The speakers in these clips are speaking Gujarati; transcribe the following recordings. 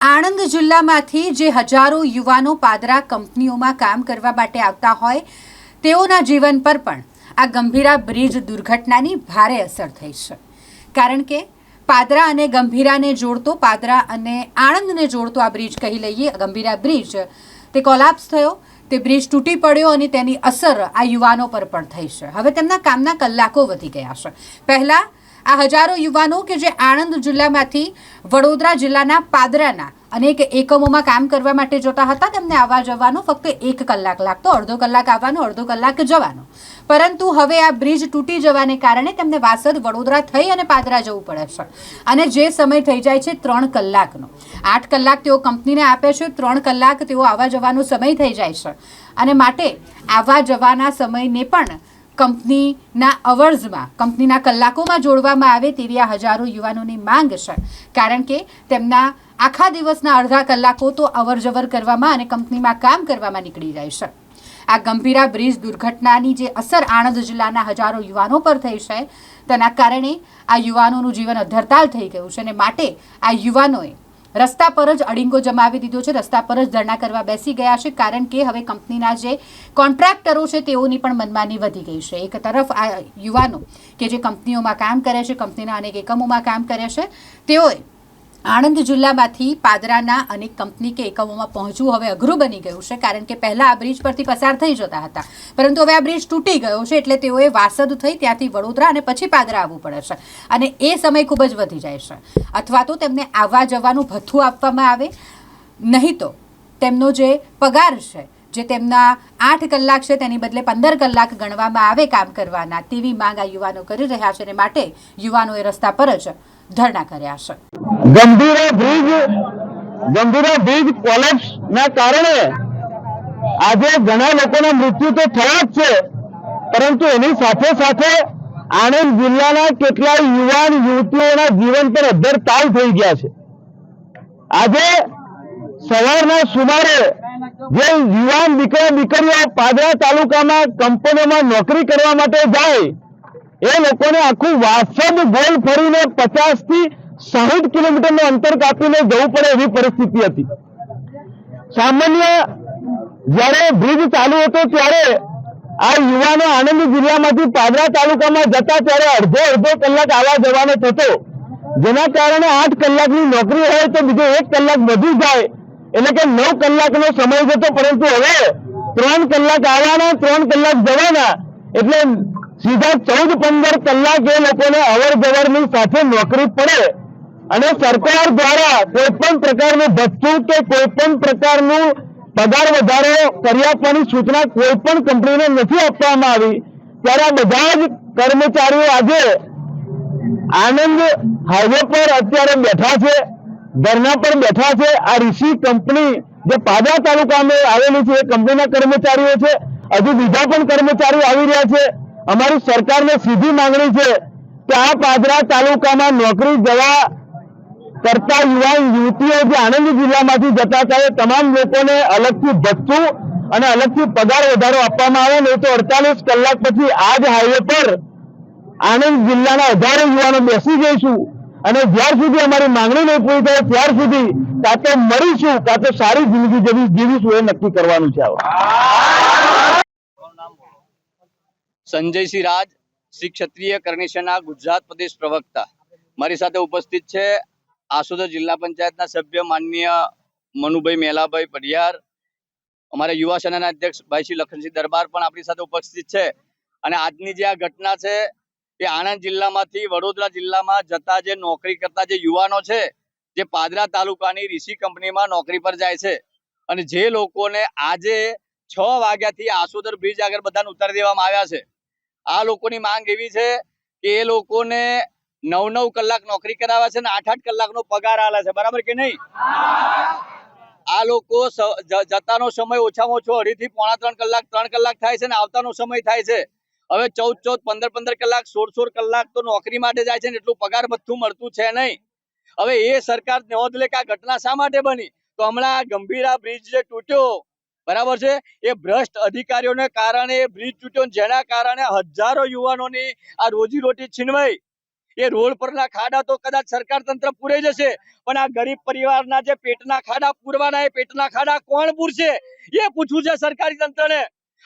આણંદ જિલ્લામાંથી જે હજારો યુવાનો પાદરા કંપનીઓમાં કામ કરવા માટે આવતા હોય, તેઓના જીવન પર પણ આ ગંભીરા બ્રિજ દુર્ઘટનાની ભારે અસર થઈ છે. કારણ કે પાદરા અને ગંભીરાને જોડતો પાદરા અને આણંદને જોડતો આ બ્રિજ કહી લઈએ ગંભીરા બ્રિજ, તે કોલાપ્સ થયો, તે બ્રિજ તૂટી પડ્યો અને તેની અસર આ યુવાનો પર પણ થઈ છે. હવે તેમના કામના કલાકો વધી ગયા છે. પહેલાં આ હજારો યુવાનો કે જે આણંદ જિલ્લામાંથી વડોદરા જિલ્લાના પાદરાના અનેક એકમોમાં કામ કરવા માટે જતા હતા, તેમને આવવા જવાનો ફક્ત એક કલાક લાગતો, અડધો કલાક આવવાનો, અડધો કલાક જવાનો. પરંતુ હવે આ બ્રિજ તૂટી જવાને કારણે તેમને વાસદ વડોદરા થઈ અને પાદરા જવું પડે છે. અને જે સમય થઈ જાય છે ત્રણ કલાકનો. આઠ કલાક તેઓ કંપનીને આપે છે, ત્રણ કલાક તેઓ આવવા જવાનો સમય થઈ જાય છે. અને માટે આવવા જવાના સમયને પણ કંપનીના અવર્સમાં કંપનીના કલાકોમાં જોડવામાં આવે તેવી આ હજારો યુવાનોની માંગ છે. કારણ કે તેમના આખા દિવસના અડધા કલાકો તો અવરજવર કરવામાં અને કંપનીમાં કામ કરવામાં નીકળી જાય છે. આ ગંભીરા બ્રિજ દુર્ઘટનાની જે અસર આણંદ જિલ્લાના હજારો યુવાનો પર થઈ છે, તેના કારણે આ યુવાનોનું જીવન અધરતાલ થઈ ગયું છે. અને માટે આ યુવાનોએ રસ્તા પર જ અડીંગો જમાવી દીધો છે. રસ્તા પર જ ધરણા કરવા બેસી ગયા છે કારણ કે હવે કંપનીના જે કોન્ટ્રાક્ટરો છે તેઓની પણ મનમાની વધી ગઈ છે. એક તરફ આ યુવાનો કે જે કંપનીઓમાં કામ કરે છે, કંપનીના અનેક એકમોમાં કામ કરે છે, તેઓએ આણંદ જિલ્લામાંથી પાદરાના અનેક કંપની કે એકમોમાં પહોંચવું હવે અઘરું બની ગયું છે, કારણ કે પહેલાં આ બ્રિજ પરથી પસાર થઈ જતા હતા. પરંતુ હવે આ બ્રિજ તૂટી ગયો છે, એટલે તેઓએ વાસદ થઈ ત્યાંથી વડોદરા અને પછી પાદરા આવવું પડે છે અને એ સમય ખૂબ જ વધી જાય છે. અથવા તો તેમને આવવા જવાનું ભથ્થું આપવામાં આવે, નહીં તો તેમનો જે પગાર છે, જે તેમના આઠ કલાક છે, તેની બદલે પંદર કલાક ગણવામાં આવે કામ કરવાના, તેવી માંગ આ યુવાનો કરી રહ્યા છે અને માટે યુવાનોએ રસ્તા પર જ ધરણા કર્યા છે. આજે આણંદ જિલ્લાના કેટલાય યુવાન યુવતીઓના જીવન પર અદ્ધર તાલ થઈ ગયા છે. આજે સવારના સુમારે જે યુવાન દીકરા દીકરીઓ પાદરા તાલુકામાં કંપનીઓમાં નોકરી કરવા માટે જાય, એ લોકોને આખું વાસદ ગોલ ફરીને પચાસથી સાહીઠ કિલોમીટરનું અંતર કાપીને જવું પડે એવી પરિસ્થિતિ હતી. સામાન્ય જ્યારે બ્રિજ ચાલુ હતો ત્યારે આ યુવાનો આણંદ જિલ્લામાંથી પાદરા તાલુકામાં જતા ત્યારે અડધો અડધો કલાક આવવા જવાનો થતો. જેના કારણે આઠ કલાકની નોકરી હોય તો બીજો એક કલાક વધુ જાય. એટલે કે નવ કલાકનો સમય જતો, પરંતુ હવે ત્રણ કલાક આવવાના, ત્રણ કલાક જવાના, એટલે સીધા ચૌદ પંદર કલાક એ લોકોને અવર જવરની સાથે નોકરી પડે. અને સરકાર દ્વારા કોઈ પણ પ્રકારનું ભથ્થું કે કોઈ પણ પ્રકારનું પગાર વધારો કરી આપવાની સૂચના કોઈ પણ કંપનીને નથી આપવામાં આવી, ત્યારે બધા જ કર્મચારીઓ આજે આનંદ હાઈવે પર અત્યારે બેઠા છે ધરના પર બેઠા છે. આ ઋષિ કંપની જે પાદરા તાલુકામાં આવેલી છે, એ કંપનીના કર્મચારીઓ છે. હજુ બીજા પણ કર્મચારીઓ આવી રહ્યા છે. અમારી સરકારને સીધી માંગણી છે કે આ પાદરા તાલુકામાં નોકરી જવા કરતા યુવાન યુવતીઓ જે આણંદ જિલ્લામાંથી જતા હતા, એ તમામ લોકોને અલગથી ભથ્થું અને અલગથી પગાર વધારો આપવામાં આવે, નહીં તો અડતાલીસ કલાક પછી આ જ હાઈવે પર આણંદ જિલ્લાના હજારો યુવાનો બેસી જઈશું. અને જ્યાર સુધી અમારી માંગણી નહીં પૂરી થાય, ત્યાર સુધી કાં તો મળીશું કાં તો સારી જિંદગી જેવી જીવીશું એ નક્કી કરવાનું છે સંજય સંજયસિંહ રાજ, શ્રી ક્ષત્રિય કરણેશના ગુજરાત પ્રદેશ પ્રવક્તા. મારી સાથે ઉપસ્થિત છે આસોદર જિલ્લા પંચાયતના સભ્ય માનનીય મનુભાઈ મેલાભાઈ પડિયાર અમારા યુવા સેનાના અધ્યક્ષ ભાઈશ્રી લખનસિંહ દરબાર પણ આપણી સાથે ઉપસ્થિત છે. અને આજની જે આ ઘટના છે, એ આણંદ જિલ્લામાંથી વડોદરા જિલ્લામાં જતા જે નોકરી કરતા જે યુવાનો છે, જે પાદરા તાલુકાની ઋષિ કંપનીમાં નોકરી પર જાય છે. અને જે લોકોને આજે છ વાગ્યાથી આસોદર બ્રિજ આગળ બધાને ઉતારી દેવામાં આવ્યા છે. આ લોકોની માંગ એવી છે કે એ લોકોને નવ નવ કલાક નોકરી કરાવે છે ને આઠ આઠ કલાકનો પગાર આલે છે. બરાબર કે નહીં? આ લોકો જતાનો સમય ઓછામાં ઓછો અઢી થી પોણા ત્રણ કલાક ત્રણ કલાક થાય છે ને આવતાનો સમય થાય છે. હવે ચૌદ ચૌદ પંદર પંદર કલાક સોળ સોળ કલાક તો નોકરી માટે જાય છે ને એટલું પગાર બધું મળતું છે નહીં. હવે એ સરકાર નોંધ લે કે આ ઘટના શા માટે બની? તો હમણાં આ ગંભીરા બ્રિજ જે તૂટ્યો, બરાબર છે? એ ભ્રષ્ટ અધિકારીઓને કારણે બ્રિજ તૂટ્યો જેના કારણે હજારો યુવાનોની આ રોજી રોટી છીનવાઈ. એ રોડ પરના ખાડા તો કદાચ સરકાર તંત્ર પૂરાઈ જશે, પણ આ ગરીબ પરિવારના જે પેટના ખાડા, પૂરવાના એ પેટના ખાડા કોણ પૂરશે? એ પૂછવું છે સરકારી તંત્રને.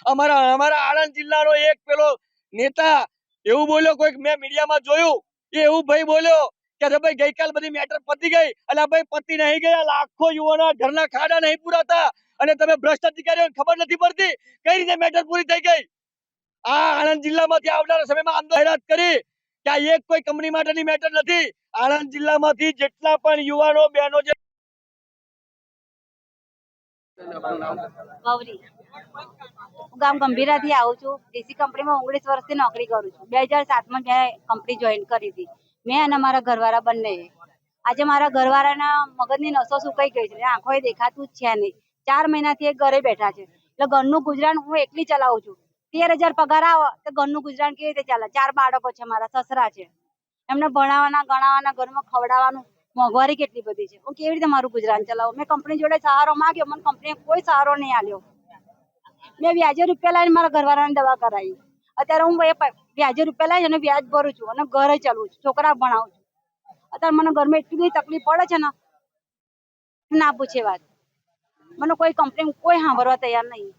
અમારા અમારા આણંદ જિલ્લાનો એક પેલો નેતા એવું બોલ્યો, કોઈક મેં મીડિયામાં જોયું, એ એવું ભાઈ બોલ્યો કે ભાઈ ગઈકાલ બધી મેટર પતી ગઈ એટલે ભાઈ પતી નહીં ગયા, લાખો યુવાનો ઘરના ખાડા નહીં પૂરાતા, અને તમે ભ્રષ્ટ અધિકારીઓ ખબર નથી પડતી, કઈ રીતે મેટર પૂરી થઈ ગઈ? આ આણંદ જિલ્લામાંથી આવનારા સમયમાં આંદોલન કરી કે આ એક કોઈ કંપની માટેની મેટર નથી. આણંદ જિલ્લામાંથી જેટલા પણ યુવાનો, બહેનો જે ગામ ગંભીરાથી આવું છું. ડીસી કંપનીમાં ઓગણીસ વર્ષથી નોકરી કરું છું. બે હજાર સાતમાં મેં કંપની જોઈન કરી હતી. મેં અને મારા ઘરવાળા બંને. આજે મારા ઘરવાળાના મગજની નસો સુકાઈ ગઈ છે. આંખોએ દેખાતું જ છે નહીં. ચાર મહિનાથી એ ઘરે બેઠા છે. એટલે ઘરનું ગુજરાન હું એકલી ચલાવું છું. તેર હજાર પગાર આવો તો ઘરનું ગુજરાન કેવી રીતે ચાલે? ચાર બાળકો છે મારા, સસરા છે. એમને ભણાવવાના, ગણાવવાના, ઘરમાં ખવડાવવાનું, મોંઘવારી કેટલી બધી છે. હું કેવી રીતે મારું ગુજરાન ચલાવું? મેં કંપની જોડે સહારો માંગ્યો, મને કંપનીએ કોઈ સહારો નહીં આલ્યો મેં વ્યાજે રૂપિયા લાવીને મારા ઘરવાળાને દવા કરાવી. અત્યારે હું વ્યાજે રૂપિયા લાવી અને વ્યાજ ભરું છું અને ઘરે ચલવું છું, છોકરા ભણાવું છું. અત્યારે મને ઘરમાં એટલી બધી તકલીફ પડે છે ને, ના પૂછે વાત. મને કોઈ કંપની કોઈ સાંભળવા તૈયાર નહીં.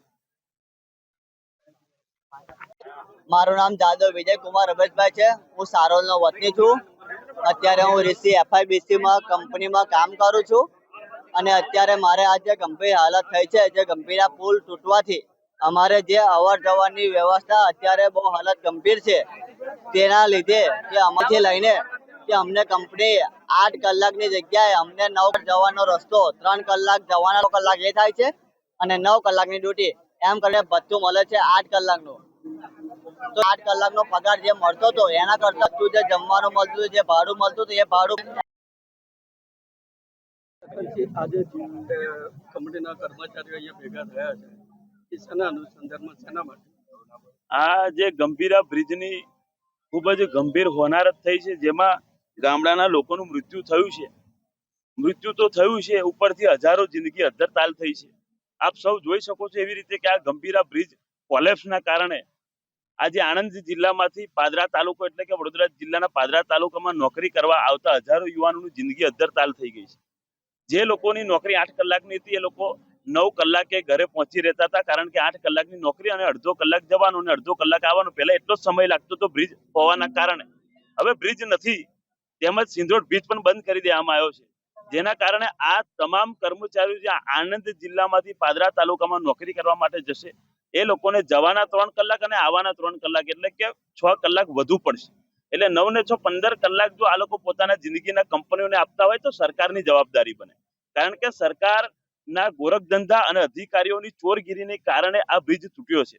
મારું નામ જાદવ વિજય કુમાર રમેશભાઈ છે. હું સારોલનો વતની છું. અત્યારે હું ઋષિ એફઆઈબીસી માં કંપનીમાં કામ કરું છું. અને અત્યારે મારે આ જે ગંભીર હાલત થઈ છે જે ગંભીરા પુલ તૂટવાથી. અમારે જે અવર જવરની વ્યવસ્થા અત્યારે બહુ હાલત ગંભીર છે. તેના લીધે કે અમાથી લઈને કે અમને કંપની આઠ કલાકની જગ્યાએ અમને નવ જવાનો રસ્તો, ત્રણ કલાક જવાના કલાક એ થાય છે. અને નવ કલાકની ડ્યુટી. એમ કરીને બધું મળે છે આઠ કલાકનું. તો આઠ કલાકનો પગાર જે મળતો હતો એના કરતા તું જે જમવાનું મળતું હતું જે ભાડું મળતું હતું એ ભાડું આજે કંપનીના કર્મચારીઓ અહીંયા ભેગા થયા છે એ શેના અનુસંધાનમાં શેના માટે? આ જે ગંભીરા બ્રિજની ખૂબ જ ગંભીર હોનારત થઈ છે જેમાં ગામડાના લોકોનું મૃત્યુ થયું છે. મૃત્યુ તો થયું છે ઉપરથી હજારો જિંદગી અદ્ધરતાલ થઈ છે. આપ સૌ જોઈ શકો છો એવી રીતે કે આ ગંભીરા બ્રિજ કોલેપ્સના કારણે આજે આણંદ જિલ્લામાંથી પાદરા તાલુકો એટલે કે વડોદરા જિલ્લાના પાદરા તાલુકામાં નોકરી કરવા આવતા હજારો યુવાનોની જિંદગી અદ્ધરતાલ થઈ ગઈ છે. જે લોકોની નોકરી આઠ કલાકની હતી એ લોકો નવ કલાકે ઘરે પહોંચી રહેતા હતા કારણ કે આઠ કલાકની નોકરી અને અડધો કલાક જવાનો અને અડધો કલાક આવવાનો પહેલા એટલો સમય લાગતો હતો બ્રિજ હોવાના કારણે. હવે બ્રિજ નથી, તેમજ સિંધોડ બ્રિજ પણ બંધ કરી દેવામાં આવ્યો છે. જેના કારણે આ તમામ કર્મચારીઓ જે આણંદ જિલ્લામાંથી પાદરા તાલુકામાં નોકરી કરવા માટે જશે એ લોકોને જવાના ત્રણ કલાક અને આવવાના ત્રણ કલાક, એટલે કે છ કલાક વધુ પડશે. એટલે નવ ને છ પંદર કલાક જો આ લોકો પોતાના જિંદગીના કંપનીઓને આપતા હોય તો સરકારની જવાબદારી બને. કારણ કે સરકારના ગોરખધંધા અને અધિકારીઓની ચોરગીરીને કારણે આ બ્રિજ તૂટ્યો છે.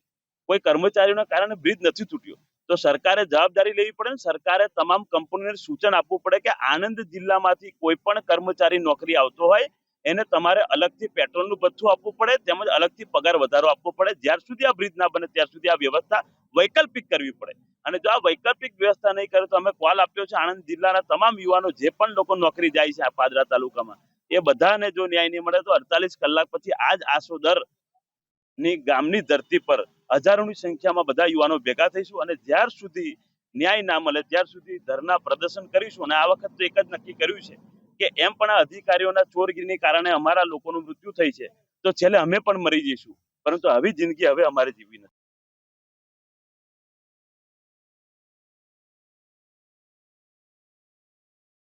કોઈ કર્મચારીઓના કારણે બ્રિજ નથી તૂટ્યો. તો સરકારે જવાબદારી લેવી પડે ને સરકારે તમામ કંપનીઓને સૂચન આપવું પડે કે આણંદ જિલ્લામાંથી કોઈ પણ કર્મચારી નોકરી આવતો હોય એને તમારે અલગથી પેટ્રોલનું ભથ્થું આપવું પડે, તેમજ અલગથી પગાર વધારો આપવો પડે. જ્યાર સુધી આ બ્રિજ ના બને ત્યાં સુધી આ વ્યવસ્થા વૈકલ્પિક કરવી પડે. અને જો આ વૈકલ્પિક વ્યવસ્થા નહીં કરે, તો અમે કોલ આપ્યો છે આણંદ જિલ્લાના તમામ યુવાનો, જે પણ લોકો નોકરી જાય છે આ પાદરા તાલુકામાં, એ બધાને જો ન્યાય નહીં મળે, તો અડતાલીસ કલાક પછી આ જ આસોદરની ગામની ધરતી પર હજારોની સંખ્યામાં બધા યુવાનો ભેગા થઈશું અને જ્યાર સુધી ન્યાય ના મળે, ત્યાર સુધી ધરના પ્રદર્શન કરીશું. અને આ વખત તો એક જ નક્કી કર્યું છે કે એમ પણ આ અધિકારીઓના ચોરગીરીને કારણે અમારા લોકોનું મૃત્યુ થઈ છે. તો છેલ્લે અમે પણ મરી જઈશું. પરંતુ આવી જિંદગી હવે અમારે જીવી